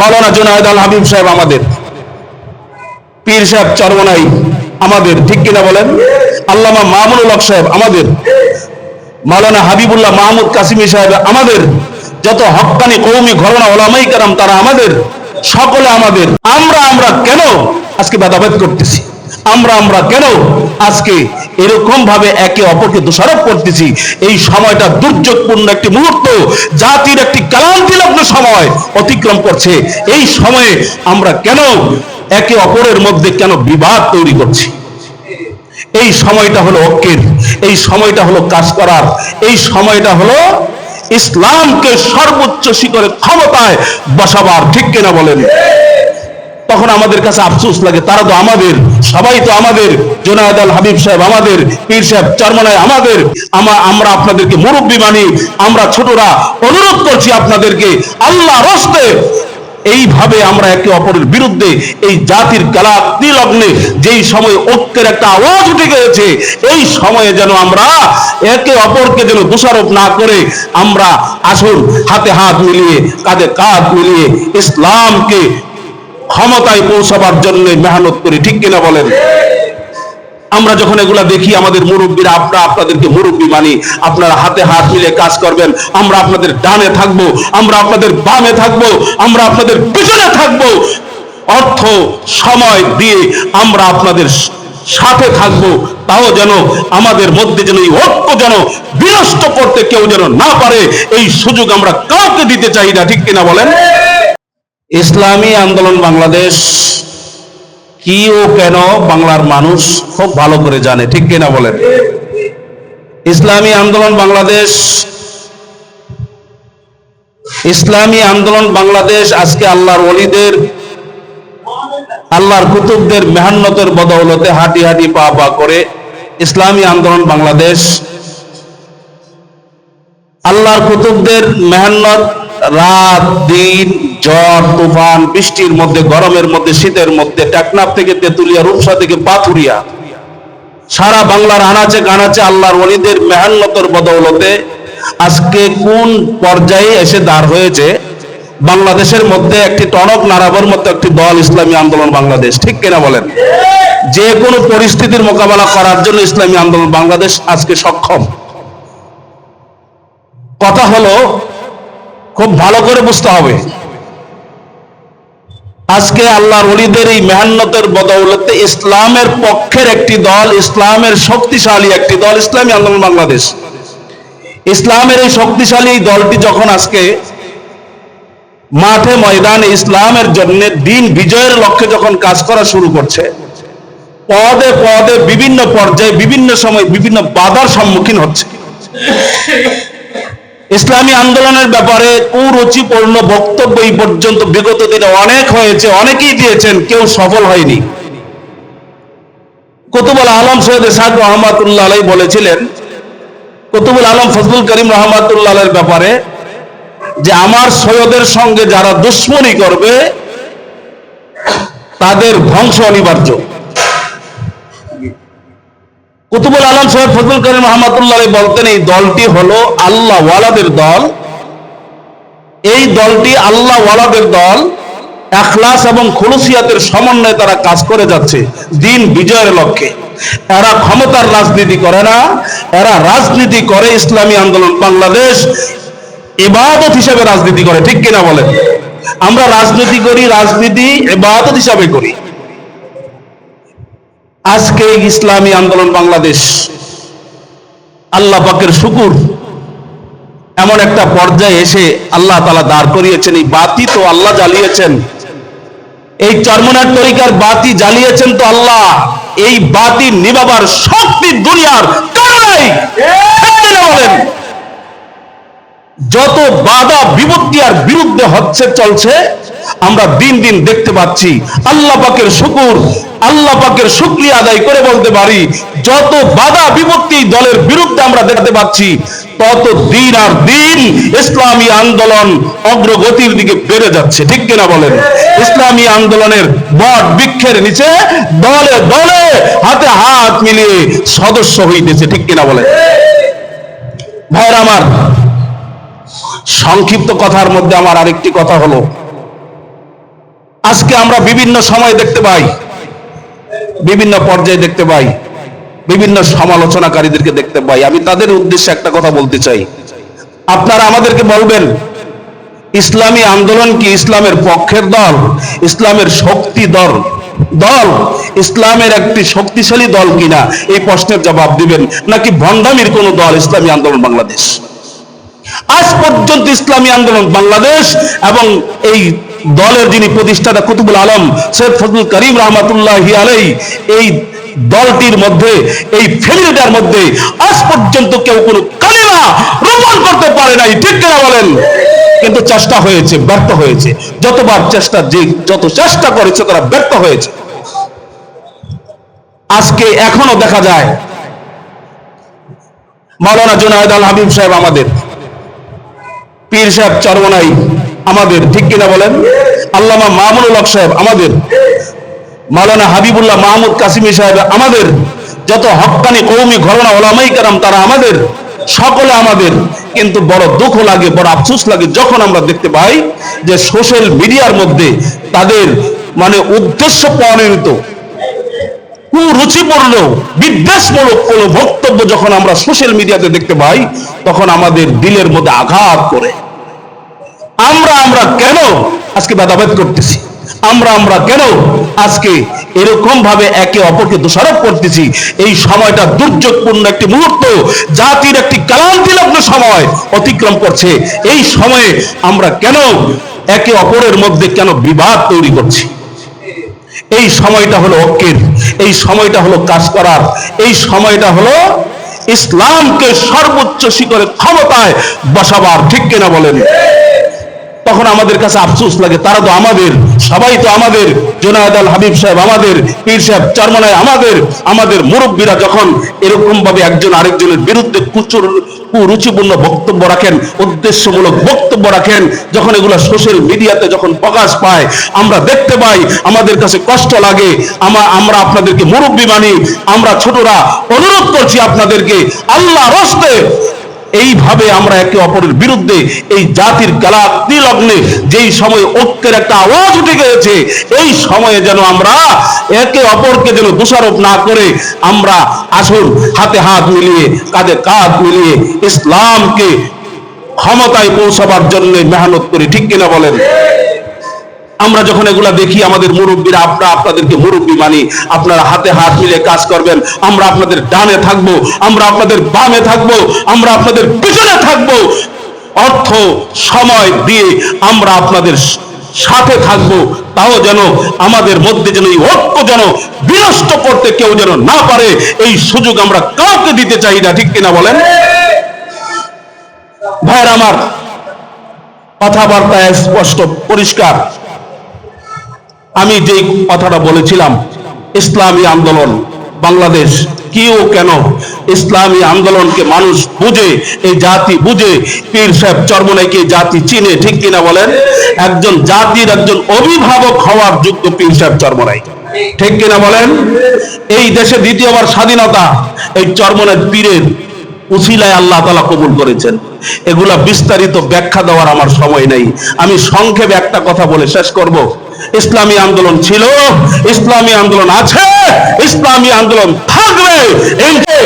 মাওলানা জুনায়দ আল হাবিব সাহেব আমাদের, পীর সাহেব চরমনাই আমাদের, ঠিক কিনা বলেন? আল্লামা মামুনুল হক সাহেব আমাদের, মাওলানা হাবিবুল্লাহ মাহমুদ কাসিমি সাহেব আমাদের, যত হক্কানি কৌমি ঘরনা ওলামাই কারাম তারা আমাদের, সকলে আমাদের, আমরা আমরা কেন আজকে ভেদাভেদ করতেছি? আমরা আমরা কেন আজকে এরকম ভাবে একে অপরকে দোষারোপ করতেছি। এই সময়টা দুর্যোগপূর্ণ একটি মুহূর্ত, জাতির একটি ক্লান্তিলগ্ন সময় অতিক্রম করছে। এই সময়ে আমরা কেন একে অপরের মধ্যে কেন বিবাদ তৈরি করছি? এই সময়টা হলো ঐক্যের, এই সময়টা হলো কাজ করার, এই সময়টা হলো ইসলামকে সর্বোচ্চ শিখরে ক্ষমতায় বসাবার, ঠিক কিনা বলেন? তখন আমাদের কাছে আফসোস লাগে, তারা তো আমাদের সবাই তো আমাদের জোনায়দ আল হাবিব সাহেব, আমাদের পীর সাহেব চরমনায় আমাদের। আমা- আমরা আপনাদেরকে মুরব্বী মানি, আমরা ছোটরা অনুরোধ করছি আপনাদেরকে আল্লাহ রস্তে এইভাবে আমরা একে অপরের বিরুদ্ধে এই জাতির গালাতি লগ্নে যেই সময় ঐক্যের একটা আওয়াজ উঠে গেছে এই সময়ে যেন আমরা একে অপরকে যেন দোষারোপ না করে আমরা আসুন হাতে হাত মিলিয়ে, কাঁধে কাঁধ মিলিয়ে ইসলামকে ক্ষমতায় পৌঁছাবার জন্য মেহনত করি, ঠিক কিনা বলেন? আমরা যখন এগুলা দেখি, আমাদের মুরব্বীরা, আমরা আপনাদেরকে মুরব্বী মানি, আপনারা হাতে হাত মিলে কাজ করবেন, আমরা আপনাদের ডানে থাকব, আমরা আপনাদের বামে থাকব, আমরা আপনাদের পিছনে থাকব। অর্থ, সময় দিয়ে আমরা আপনাদের সাথে থাকব, তাও যেন আমাদের মধ্যে যেন এই ঐক্য যেন বিনষ্ট করতে কেউ যেন না পারে, এই সুযোগ আমরা কাউকে দিতে চাই না, ঠিক কিনা বলেন? ইসলামী আন্দোলন বাংলাদেশ কি ও কেন বাংলার মানুষ খুব ভালো করে জানে, ঠিক কিনা বলেন? ইসলামী আন্দোলন বাংলাদেশ, ইসলামী আন্দোলন বাংলাদেশ আজকে আল্লাহর ওলিদের, আল্লাহর কুতুবদের মেহান্নতের বদৌলতে হাঁটি হাঁটি পা পা করে ইসলামী আন্দোলন বাংলাদেশ, আল্লাহর কুতুবদের মেহান্নত রাত, দিন, ঝড়, তুফান, বৃষ্টির মধ্যে, গরমের মধ্যে, শীতের মধ্যে, টেকনাফ থেকে তেতুলিয়া, রূপসা থেকে পাথুরিয়া। সারা বাংলার আনাচে কানাচে আল্লাহর ওলিদের মেহান্নতর বদৌলতে আজকে কোন পর্যায়ে এসে দাঁড় হয়েছে? বাংলাদেশের মধ্যে একটি টনক নাড়াবার মতো একটি দল ইসলামী আন্দোলন বাংলাদেশ, ঠিক কিনা বলেন? যে কোনো পরিস্থিতির মোকাবেলা করার জন্য ইসলামী আন্দোলন বাংলাদেশ আজকে সক্ষম। কথা হলো খুব ভালো করে বুঝতে হবে। আজকে আল্লাহর ওলিদের এই মেহান্নতের বদৌলতে ইসলামের পক্ষের একটি দল, ইসলামের শক্তিশালী একটি দল, ইসলামী আন্দোলন বাংলাদেশ। ইসলামের এই শক্তিশালী দলটি যখন আজকে মাঠে ময়দানে ইসলামের জন্য দিন বিজয়ের লক্ষ্যে যখন কাজ করা শুরু করছে, পদে পদে বিভিন্ন পর্যায়ে, বিভিন্ন সময় বিভিন্ন বাধার সম্মুখীন হচ্ছে। ইসলামী আন্দোলনের ব্যাপারে কুরুচিপূর্ণ বক্তব্য এই পর্যন্ত বিগত দিনে অনেক হয়েছে, অনেকেই দিয়েছেন, কেউ সফল হয়নি। কুতুবুল আলম সৈয়দ সাদ রহমাতুল্লাহ আলাই বলেছিলেন, কুতুবুল আলম ফজলুল করিম রহমাতুল্লাহ ব্যাপারে যে আমার সৈয়দের সঙ্গে যারা দুশ্মনী করবে, তাদের ধ্বংস অনিবার্য। কুতুবুল আলম সৈয়দ ফজলুল করিম রহমাতুল্লাহ বলতেন, এই দলটি হলো আল্লাহ ওয়ালাদের দল। এই দলটি আল্লাহ ওয়ালাদের দল। এখলাস এবং খুলুসিয়াতের সমন্বয়ে তারা কাজ করে যাচ্ছে, দিন বিজয়ের লক্ষ্যে। এরা ক্ষমতার রাজনীতি করে না, এরা রাজনীতি করে ইসলামী আন্দোলন। বাংলাদেশ ইবাদত হিসেবে রাজনীতি করে, ঠিক কিনা বলেন? আমরা রাজনীতি করি, রাজনীতি ইবাদত হিসাবে করি। আজকে ইসলামী আন্দোলন বাংলাদেশ, আল্লাহ পাকের শুকুর। এমন একটা পর্যায়ে এসে আল্লাহ তালা দাঁড় করিয়েছেন, এই বাতি তো আল্লাহ জ্বালিয়েছেন। এই চর্মনার তরিকার বাতি জ্বালিয়েছেন তো আল্লাহ। এই বাতি নিবাবার শক্তি দুনিয়ার যত বাধা বিপত্তি আর বিরুদ্ধে হচ্ছে, চলছে, আমরা দিন দিন দেখতে পাচ্ছি, আল্লাহ পাকের শুকুর। আল্লাহ পাকের শুক্রিয়া আদায় করে বলতে পারি, যত বাধা বিপত্তি দলের বিরুদ্ধে আমরা দেখতে পাচ্ছি, তত দিন আর দিন ইসলামী আন্দোলন অগ্রগতির দিকে বেড়ে যাচ্ছে। ঠিক কিনা বলেন? ইসলামী আন্দোলনের বট বৃক্ষের নিচে দলে দলে হাতে হাত মিলিয়ে সদস্য হইতেছে। ঠিক কিনা বলেন? ভাইরা আমার, সংক্ষিপ্ত কথার মধ্যে আমার আরেকটি কথা হলো, আজকে আমরা বিভিন্ন সময় দেখতে পাই বিভিন্ন পর্যায়ে দেখতে পাই, বিভিন্ন সমালোচনাকারীদেরকে দেখতে পাই। আমি তাদের উদ্দেশ্যে একটা কথা বলতে চাই। আপনারা আমাদেরকে বলবেন, ইসলামী আন্দোলন কি ইসলামের পক্ষের দল, ইসলামের শক্তি দল? দল ইসলামের একটি শক্তিশালী দল কিনা? এই প্রশ্নের জবাব দিবেন। নাকি ভণ্ডামির কোন দল ইসলামী আন্দোলন বাংলাদেশ? আজ পর্যন্ত ইসলামী আন্দোলন বাংলাদেশ এবং এই দলের যিনি প্রতিষ্ঠাতা কুতুবুল আলম, সৈয়দ ফজলুল করিম রহমাতুল্লাহ আলাই এই দলটির মধ্যে, এই ফ্যামিলিটার মধ্যে আজ পর্যন্ত কেউ কোনো কালিমা রোপণ করতে পারে নাই। ঠিক কিনা বলেন? কিন্তু চেষ্টা হয়েছে, ব্যর্থ হয়েছে। যতবার চেষ্টা, যে যত চেষ্টা করেছে, তারা ব্যর্থ হয়েছে। আজকে এখনও দেখা যায়, মাওলানা জুনায়দ আল হাবিব সাহেব আমাদের পীর সাহেব চরমনাই আমাদের, ঠিক কিনা বলেন? আল্লামা মামুনুল হক সাহেব আমাদের, মাওলানা হাবিবুল্লাহ মাহমুদ কাসিমি সাহেব আমাদের, যত হক্কানি কৌমি ঘটনা ওলামাই কারাম তারা আমাদের, সকলে আমাদের, কিন্তু বড় দুঃখ লাগে, বড় আফসোস লাগে যখন আমরা দেখতে পাই যে সোশ্যাল মিডিয়ার মধ্যে তাদের মানে উদ্দেশ্য প্রণীত কুরুচিপূর্ণ বিদ্বেষমূলক কোন বক্তব্য যখন আমরা সোশ্যাল মিডিয়াতে দেখতে পাই, তখন আমাদের দিলের মধ্যে আঘাত করে। আমরা আমরা কেন আজকে ভেদাভেদ করতেছি? আমরা আমরা কেন আজকে এরকম ভাবে একে অপরকে দোষারোপ করতেছি? এই সময়টা দুর্যোগপূর্ণ একটি মুহূর্ত, জাতির একটি ক্লান্তিলগ্ন সময় অতিক্রম করছে। এই সময়ে আমরা কেন একে অপরের মধ্যে কেন বিবাদ তৈরি করছি? এই সময়টা হলো ঐক্যের এই সময়টা হলো কাজ করার, এই সময়টা হলো ইসলামকে সর্বোচ্চ শিখরে ক্ষমতায় বসাবার, ঠিক কিনা বলেন? তখন আমাদের কাছে আফসোস লাগে। তারা তো আমাদের, সবাই তো আমাদের, জোনায়দ আল হাবিব সাহেব আমাদের, পীর সাহেব চরমনায় আমাদের আমাদের মুরব্বীরা যখন এরকম ভাবে একজন আরেকজনের বিরুদ্ধে কুচুর, কুরুচিপূর্ণ বক্তব্য রাখেন, উদ্দেশ্যমূলক বক্তব্য রাখেন, যখন এগুলো সোশ্যাল মিডিয়াতে যখন প্রকাশ পায়, আমরা দেখতে পাই, আমাদের কাছে কষ্ট লাগে আমরা আমরা আপনাদেরকে মুরব্বী মানি, আমরা ছোটরা অনুরোধ করছি আপনাদেরকে আল্লাহ রস্তে এইভাবে আমরা একে অপরের বিরুদ্ধে এই জাতির গালা তিলগ্নে যেই সময় ঐক্যের একটা আওয়াজ উঠে গেছে এই সময়ে যেন আমরা একে অপরকে যেন দোষারোপ না করে আমরা আসুন হাতে হাত মিলিয়ে, কাঁধে কাঁধ মিলিয়ে ইসলামকে ক্ষমতায় পৌঁছাবার জন্য মেহনত করি। ঠিক কিনা বলেন? আমরা যখন এগুলা দেখি, আমাদের মুরব্বীরা, আমরা আপনাদেরকে মুরব্বী মানি, আপনারা হাতে হাত মিলে কাজ করবেন, আমরা আপনাদের ডানে থাকব, আমরা আপনাদের বামে থাকব, আমরা আপনাদের পিছনে থাকব। অর্থ, সময় দিয়ে আমরা আপনাদের সাথে থাকব, তাও যেন আমাদের মধ্যে যেন এই ঐক্য যেন বিনষ্ট করতে কেউ যেন না পারে, এই সুযোগ আমরা কাউকে দিতে চাই না, ঠিক কিনা বলেন? ভাইয়ের আমার কথাবার্তা স্পষ্ট, পরিষ্কার। আমি যে কথাটা বলেছিলাম, ইসলামী আন্দোলন, বাংলাদেশ কেউ কেন? ইসলামী আন্দোলনকে মানুষ বুঝে, এই জাতি বুঝে, পীর সাহেব চর্মনাইকে জাতি চিনে, ঠিক কিনা বলেন? একজন জাতির একজন অভিভাবক হওয়ার যোগ্য পীর সাহেব চর্মনাই। ঠিক কিনা বলেন? এই দেশে দ্বিতীয়বার স্বাধীনতা, এই চর্মনাই পীরের উসিলায় আল্লাহ তালা কবুল করেছেন। এগুলা বিস্তারিত ব্যাখ্যা দেওয়ার আমার সময় নেই। আমি সংক্ষেপে একটা কথা বলে শেষ করব। ইসলামী আন্দোলন ছিল, ইসলামী আন্দোলন আছে, ইসলামী আন্দোলন থাকবে এই যে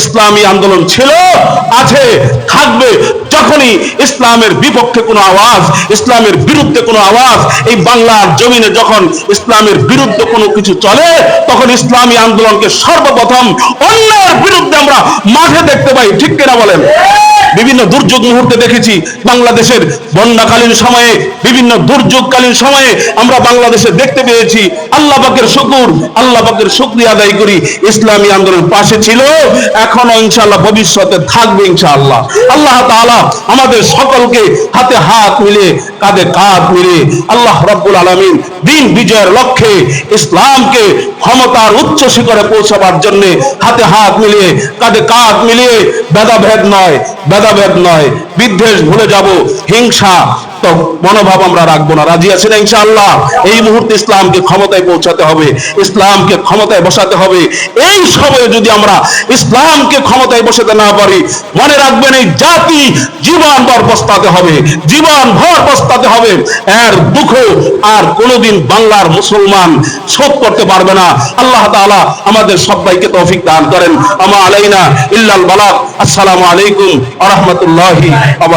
ইসলামী আন্দোলন ছিল, আছে, থাকবে। যখনই ইসলামের বিপক্ষে কোনো আওয়াজ, ইসলামের বিরুদ্ধে কোনো আওয়াজ, এই বাংলার জমিনে যখন ইসলামের বিরুদ্ধে কোনো কিছু চলে, তখন ইসলামী আন্দোলনকে সর্বপ্রথম অন্যের বিরুদ্ধে আমরা মাঠে দেখতে পাই। ঠিক কিনা বলেন? বিভিন্ন দুর্যোগ মুহূর্তে দেখেছি, বাংলাদেশের বন্যাকালীন সময়ে, বিভিন্ন দুর্যোগকালীন সময়ে আমরা বাংলাদেশে দেখতে পেয়েছি। আল্লাহ পাকের শুকুর, আল্লাহ পাকের শুক্রিয়া আদায় করি। ইসলামী আন্দোলন পাশে ছিল এখনও ইনশাআল্লাহ ভবিষ্যতে থাকবে ইনশাআল্লাহ। আল্লাহ তাআলা আমাদের সকলকে হাতে হাত মিলে, কাঁধে কাঁধ মিলে আল্লাহ রব্বুল আলমিন দিন বিজয়ের লক্ষ্যে ইসলামকে ক্ষমতার উচ্চ শিখরে পৌঁছাবার জন্য হাতে হাত মিলিয়ে, কাঁধে কাঁধ মিলিয়ে ভেদাভেদ নয় ভেদাভেদ নয়, বিদ্বেষ ভুলে যাব, হিংসা মারাত্মক মনোভাব আমরা রাখব না। রাজি আছি না ইনশাআল্লাহ? এই মুহূর্তে ইসলামকে ক্ষমতায় পৌঁছাতে হবে, ইসলামকে ক্ষমতায় বসাতে হবে। এই সময়ে যদি আমরা ইসলামকে ক্ষমতায় বসাতে না পারি, মনে রাখবেন এই জাতি জীবন ভর পস্তাতে হবে জীবন ভর পস্তাতে হবে। এর দুঃখ আর কোনোদিন বাংলার মুসলমান শোধ করতে পারবে না। আল্লাহ তাআলা আমাদের সবাইকে তৌফিক দান করেন। আমা আলাইনা ইল্লাল বালাগ। আসসালামু আলাইকুম ওয়া রাহমাতুল্লাহি ওয়া